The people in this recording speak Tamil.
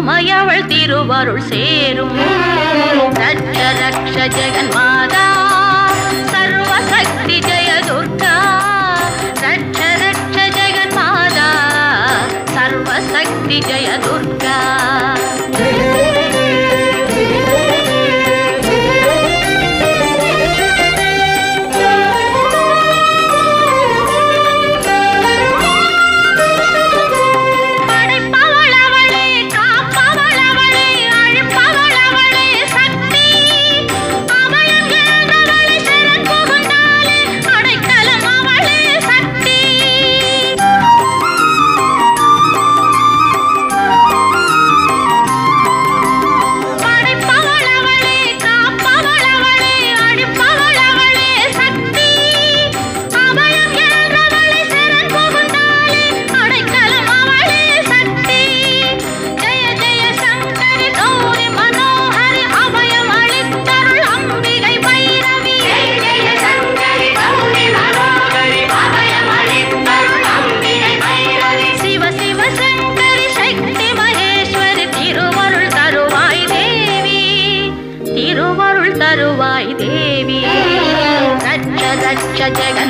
உமையவள் திருவருள் சேரும். ரட்சரக்ஷ ஜெகன் மாதா சர்வசக்தி ஜெய துர்கா ரட்சரக்ஷ ஜெகன் மாதா சர்வசக்தி ஜெய துர்கா திருவருள் தருவாய் தேவி. ரட்ச ரட்ச ஜெகன்